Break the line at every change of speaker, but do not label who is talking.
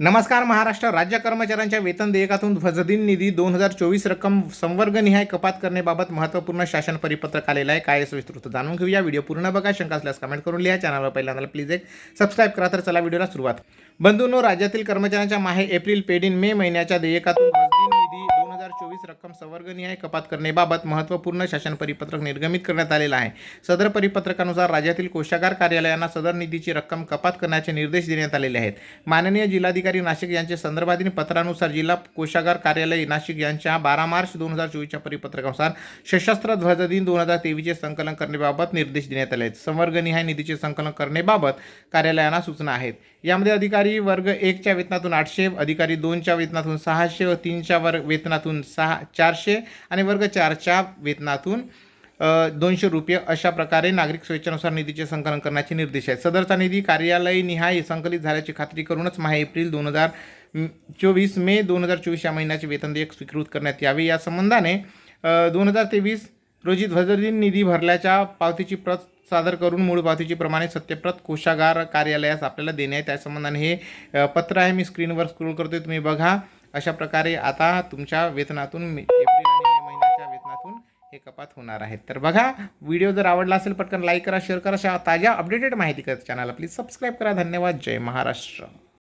नमस्कार महाराष्ट्र राज्य कर्मचाऱ्यांच्या वेतन देयकातून ध्वजदिन निधी दोन हजार चोवीस रक्कम संवर्गनिहाय कपात करण्याबाबत महत्त्वपूर्ण शासन परिपत्रक आलेलं आहे. काय विस्तृत जाणून घेऊया. व्हिडिओ पूर्ण बघा. शंका असल्यास कमेंट करून लिहा. चॅनलवर पहिल्यांदा प्लीज एक सबस्क्राईब करा. तर चला व्हिडिओला सुरुवात. बंधूंनो राज्यातील कर्मचाऱ्यांच्या माहे एप्रिल पेडीन मे महिन्याच्या देयकातून हजार रक्कम संवर्गनिहाय कपात करण्याबाबत महत्त्वपूर्ण शासन परिपत्रक निर्गमित करण्यात आलेलं आहे. सदर परिपत्रकानुसार राज्यातील कोषागार कार्यालयांना सदर निधीची रक्कम कपात करण्याचे निर्देश देण्यात आलेले आहेत. माननीय जिल्हाधिकारी नाशिक यांचे संदर्भातील पत्रानुसार जिल्हा कोषागार कार्यालय नाशिक यांच्या बारा मार्च दोन हजार चोवीसच्या परिपत्रकानुसार सशस्त्र ध्वज दिन दोन हजार तेवीसचे संकलन करण्याबाबत निर्देश देण्यात आले आहेत. संवर्गनिहाय निधीचे संकलन करण्याबाबत कार्यालयांना सूचना आहेत. यामध्ये अधिकारी वर्ग एकच्या वेतनातून आठशे अधिकारी दोनच्या वेतनातून सहाशे व तीनच्या वर्ग वेतनातून सहा चारशे आणि वर्ग चारच्या वेतनातून दोनशे रुपये अशा प्रकारे नागरिक स्वेच्छेनुसार निधीचे संकलन करण्याचे निर्देश आहेत. सदरचा निधी कार्यालय निहाय संकलित झाल्याची खात्री करूनच महा एप्रिल दोन हजार चोवीस मे दोन हजार चोवीस या महिन्याचे वेतन देयक स्वीकृत करण्यात यावे. या संबंधाने दोन हजार तेवीस रोजी ध्वजदिन निधी भरल्याच्या पावतीची प्रत सादर करून मूळ पावतीची प्रमाणे सत्यप्रत कोशागार कार्यालयास आपल्याला देणे आहे त्या संबंधाने हे पत्र आहे. मी स्क्रीनवर स्क्रोल करतोय. तुम्ही बघा. अशा प्रकारे आता तुमच्या वेतनातून एप्रिल आणि मे महिन्याच्या वेतनातून हे कपात होणार आहेत. तर बघा व्हिडिओ जर आवडला असेल पटकन लाईक करा शेअर करा. अशा ताज्या अपडेटेड माहिती करत चॅनलला प्लीज सबस्क्राईब करा. धन्यवाद. जय महाराष्ट्र.